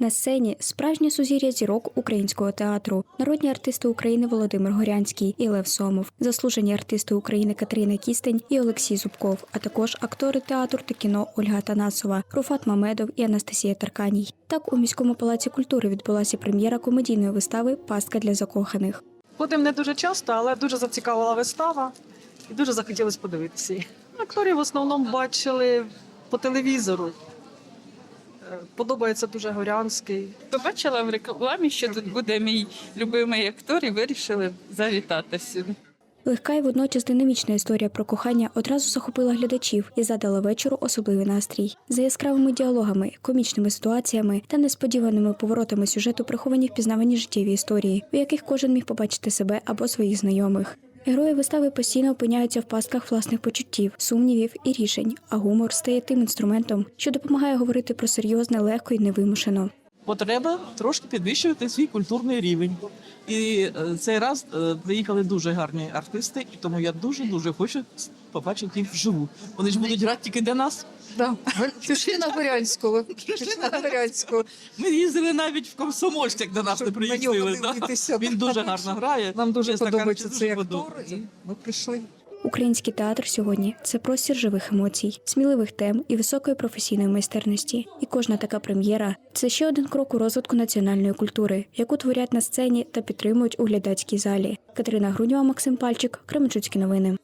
На сцені справжнє сузір'я зірок українського театру, народні артисти України Володимир Горянський і Лев Сомов, заслужені артисти України Катерина Кістень і Олексій Зубков, а також актори театру та кіно Ольга Танасова, Руфат Мамедов і Анастасія Тарканій. Так у міському палаці культури відбулася прем'єра комедійної вистави Пастка для закоханих. Ходимо не дуже часто, але дуже зацікавила вистава і дуже захотілося подивитися. Акторів в основному бачили по телевізору. Подобається дуже Горянський. Побачила в рекламі, що тут буде мій любимий актор, і вирішили завітати сюди. Легка і водночас динамічна історія про кохання одразу захопила глядачів і задала вечору особливий настрій. За яскравими діалогами, комічними ситуаціями та несподіваними поворотами сюжету приховані впізнавані життєві історії, у яких кожен міг побачити себе або своїх знайомих. Герої вистави постійно опиняються в пастках власних почуттів, сумнівів і рішень, а гумор стає тим інструментом, що допомагає говорити про серйозне, легко і невимушено. Бо треба трошки підвищувати свій культурний рівень. І е, цей раз е, приїхали дуже гарні артисти, і тому я дуже дуже хочу побачити їх вживу. Вони ж будуть грати тільки для нас. Да. Пішли на Горянського. Пішли на Горянського. Ми їздили навіть в Комсомольськ, як до нас не да. Він дуже гарно грає. Нам дуже Чесно подобається кажучи, цей дуже актор. подобається. і Ми прийшли. Український театр сьогодні це простір живих емоцій, сміливих тем і високої професійної майстерності. І кожна така прем'єра це ще один крок у розвитку національної культури, яку творять на сцені та підтримують у глядацькій залі. Катерина Грунєва, Максим Пальчик, Кременчуцькі новини.